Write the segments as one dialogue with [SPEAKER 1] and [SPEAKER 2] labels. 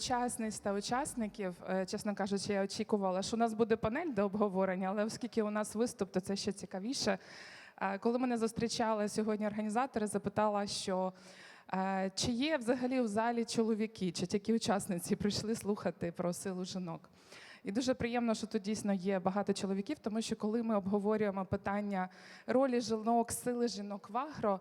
[SPEAKER 1] учасниць та учасників. Е, Чесно кажучи, я очікувала, що у нас буде панель до обговорення, але оскільки у нас виступ, то це ще цікавіше. Е, Коли мене зустрічали сьогодні організатори, запитала, що е, чи є взагалі в залі чоловіки, чи тільки учасниці прийшли слухати про силу жінок. І дуже приємно, що тут дійсно є багато чоловіків, тому що коли ми обговорюємо питання ролі жінок, сили жінок в агро,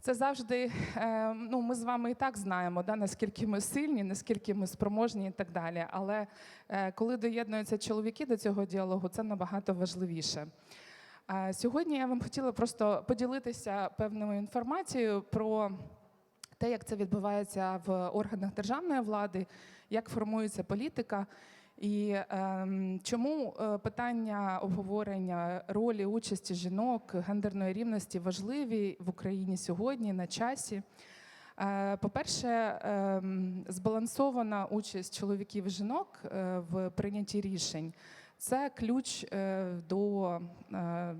[SPEAKER 1] це завжди е, ну, ми з вами і так знаємо, да, наскільки ми сильні, наскільки ми спроможні і так далі. Але е, коли доєднуються чоловіки до цього діалогу, це набагато важливіше. Сьогодні я вам хотіла просто поділитися певною інформацією про те, як це відбувається в органах державної влади, як формується політика. І ем, чому е, питання обговорення ролі участі жінок, гендерної рівності важливі в Україні сьогодні на часі? Е, По-перше, ем, збалансована участь чоловіків і жінок е, в прийнятті рішень. Це ключ до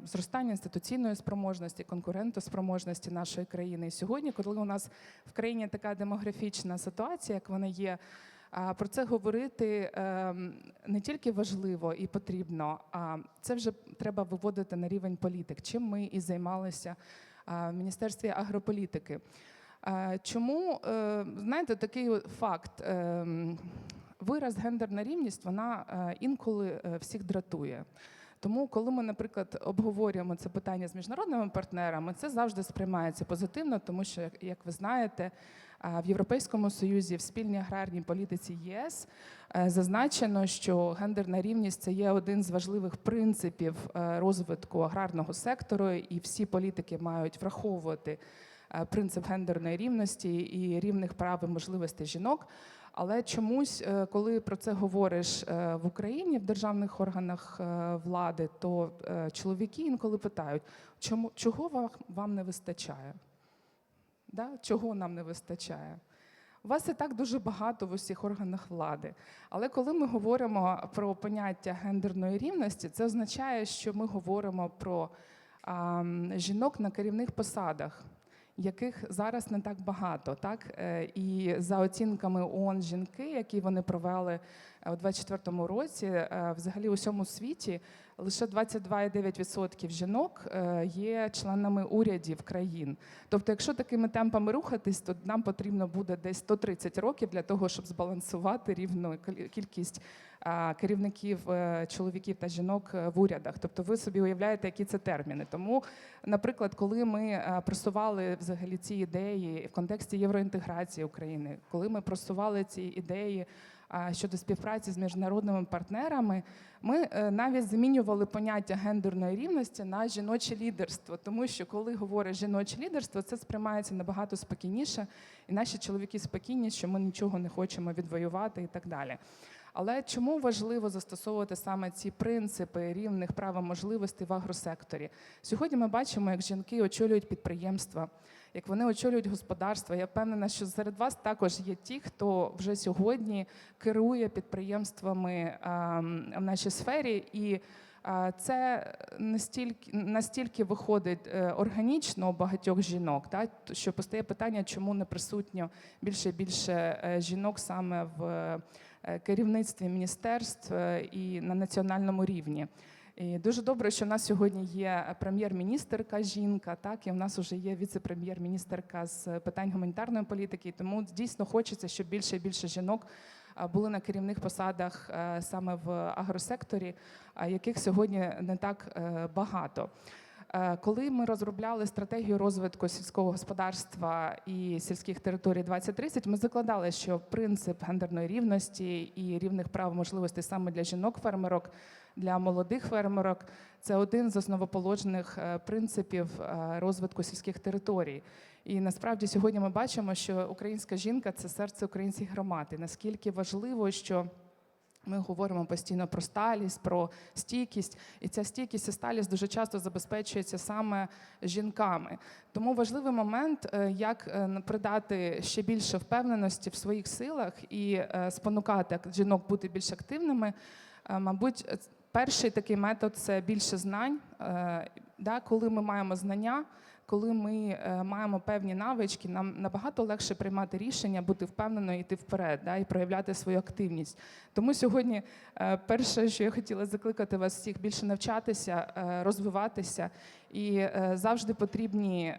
[SPEAKER 1] зростання інституційної спроможності, конкурентоспроможності нашої країни. І сьогодні, коли у нас в країні така демографічна ситуація, як вона є, про це говорити ем, не тільки важливо і потрібно, а це вже треба виводити на рівень політик, чим ми і займалися в Міністерстві агрополітики. Чому е, знаєте такий факт? ем, Вираз гендерна рівність вона е, інколи е, всіх дратує. Тому, коли ми, наприклад, обговорюємо це питання з міжнародними партнерами, це завжди сприймається позитивно, тому що, як- ви знаєте, в Європейському Союзі в спільній аграрній політиці ЄС е, зазначено, що гендерна рівність це є один з важливих принципів е, розвитку аграрного сектору, і всі політики мають враховувати принцип гендерної рівності і рівних прав і можливостей жінок. Але чомусь, е, коли про це говориш е, в Україні в державних органах е, влади, то е, чоловіки інколи питають, чому чого вам не вистачає? Да? Чого нам не вистачає? У вас і так дуже багато в усіх органах влади. Але коли ми говоримо про поняття гендерної рівності, це означає, що ми говоримо про а, жінок на керівних посадах, яких зараз не так багато. Так? Е, І за оцінками ООН жінки, які вони провели у у 2024 році, е, взагалі у всьому світі лише 22,9% жінок е, є членами урядів країн. Тобто, якщо такими темпами рухатись, то нам потрібно буде десь 130 років для того, щоб збалансувати рівну кількість керівників е, чоловіків та жінок е, в урядах. Тобто, ви собі уявляєте, які це терміни. Тому, наприклад, коли ми просували взагалі ці ідеї в контексті євроінтеграції України, коли ми просували ці ідеї щодо співпраці з міжнародними партнерами, ми е, навіть змінювали поняття гендерної рівності на жіноче лідерство, тому що коли говорить жіноче лідерство, це сприймається набагато спокійніше, і наші чоловіки спокійні, що ми нічого не хочемо відвоювати і так далі. Але чому важливо застосовувати саме ці принципи рівних прав і можливостей в агросекторі? Сьогодні ми бачимо, як жінки очолюють підприємства, як вони очолюють господарства. Я впевнена, що серед вас також є ті, хто вже сьогодні керує підприємствами ем, в нашій сфері, і е, це настільки, настільки виходить е, органічно у багатьох жінок, так, що постає питання, чому не присутньо більше і більше е, жінок саме в керівництві міністерств і на національному рівні. І дуже добре, що в нас сьогодні є прем'єр-міністерка жінка, так і в нас вже є віце-прем'єр-міністерка з питань гуманітарної політики. Тому дійсно хочеться, щоб більше і більше жінок були на керівних посадах е, саме в агросекторі, яких сьогодні не так е, багато. Е, Коли ми розробляли стратегію розвитку сільського господарства і сільських територій 2030, ми закладали, що принцип гендерної рівності і рівних прав можливостей саме для жінок-фермерок, для молодих фермерок це один з основоположних е, принципів е, розвитку сільських територій. І насправді сьогодні ми бачимо, що українська жінка це серце українських громад. І наскільки важливо, що ми говоримо постійно про сталість, про стійкість, і ця стійкість і сталість дуже часто забезпечується саме жінками. Тому важливий момент, е, як придати ще більше впевненості в своїх силах і спонукати жінок бути більш активними. Мабуть, перший такий метод це більше знань. Е, коли ми маємо знання, коли ми е, маємо певні навички, нам набагато легше приймати рішення, бути впевненою, йти вперед і проявляти свою активність. Тому сьогодні е, перше, що я хотіла закликати вас всіх більше навчатися, розвиватися, і завжди потрібні.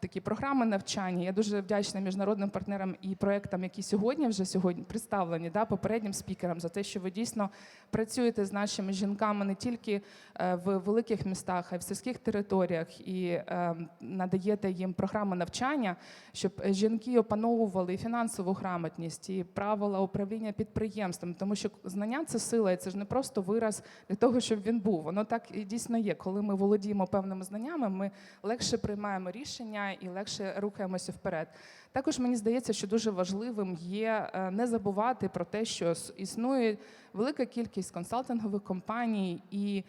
[SPEAKER 1] Такі програми навчання. Я дуже вдячна міжнародним партнерам і проектам, які сьогодні вже сьогодні представлені да, попереднім спікерам за те, що ви дійсно працюєте з нашими жінками не тільки е, в великих містах, а й в сільських територіях, і е, надаєте їм програми навчання, щоб жінки опановували і фінансову грамотність, і правила управління підприємством, тому що знання це сила, і це ж не просто вираз для того, щоб він був. Воно так і дійсно є. Коли ми володіємо певними знаннями, ми легше приймаємо рішення і легше рухаємося вперед. Також мені здається, що дуже важливим є е, не забувати про те, що існує велика кількість консалтингових компаній і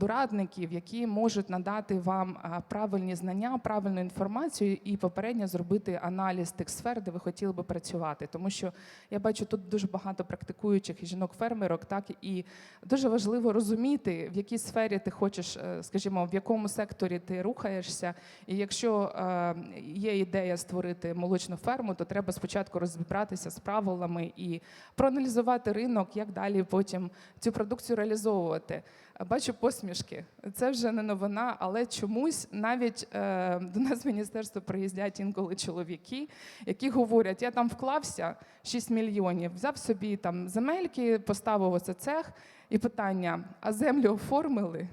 [SPEAKER 1] дорадників, які можуть надати вам правильні знання, правильну інформацію і попередньо зробити аналіз тих сфер, де ви хотіли би працювати. Тому що я бачу тут дуже багато практикуючих і жінок-фермерок, так і дуже важливо розуміти, в якій сфері ти хочеш, е, скажімо, в якому секторі ти рухаєшся. І якщо е, є ідея створити молочну ферму, то треба спочатку розібратися з правилами і проаналізувати ринок, як далі потім цю продукцію реалізовувати. Бачу посмішки. Це вже не новина, але чомусь навіть е, до нас в міністерство приїздять інколи чоловіки, які говорять: я там вклався 6 мільйонів, взяв собі там земельки, поставив оце цех. І питання: а землю оформили?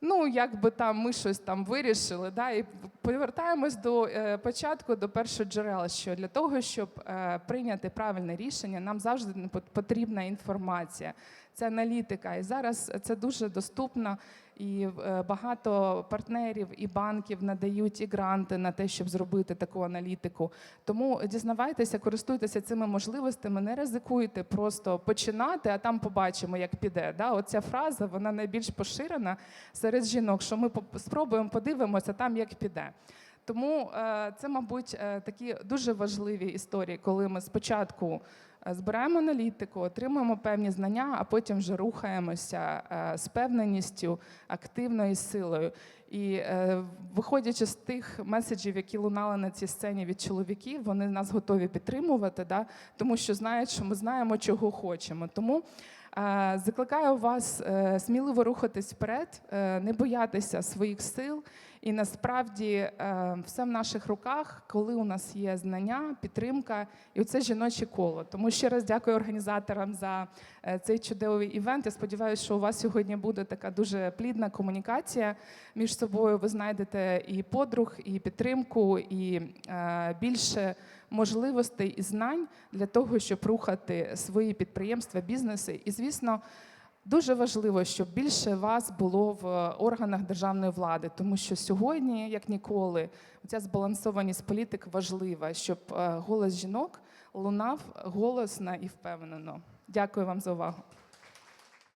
[SPEAKER 1] Ну, якби там ми щось там вирішили, да, і повертаємось до е, початку, до першого джерела, що для того, щоб е, прийняти правильне рішення, нам завжди потрібна інформація. Це аналітика. І зараз це дуже доступно, і е, багато партнерів і банків надають і гранти на те, щоб зробити таку аналітику. Тому дізнавайтеся, користуйтеся цими можливостями, не ризикуйте просто починати, а там побачимо, як піде. Да? Оця фраза вона найбільш поширена серед жінок, що ми спробуємо, подивимося там, як піде. Тому е, це, мабуть, е, такі дуже важливі історії, коли ми спочатку збираємо аналітику, отримуємо певні знання, а потім вже рухаємося е, з певненістю, активною силою. І е, виходячи з тих меседжів, які лунали на цій сцені від чоловіків, вони нас готові підтримувати, да? тому що знають, що ми знаємо, чого хочемо. Тому е, закликаю вас е, сміливо рухатись вперед, е, не боятися своїх сил. І насправді е, все в наших руках, коли у нас є знання, підтримка і оце жіноче коло. Тому ще раз дякую організаторам за е, цей чудовий івент. Я сподіваюся, що у вас сьогодні буде така дуже плідна комунікація між собою. Ви знайдете і подруг, і підтримку, і е, більше можливостей і знань для того, щоб рухати свої підприємства, бізнеси. І звісно. Дуже важливо, щоб більше вас було в органах державної влади, тому що сьогодні, як ніколи, ця збалансованість політик важлива, щоб е, голос жінок лунав голосно і впевнено. Дякую вам за увагу.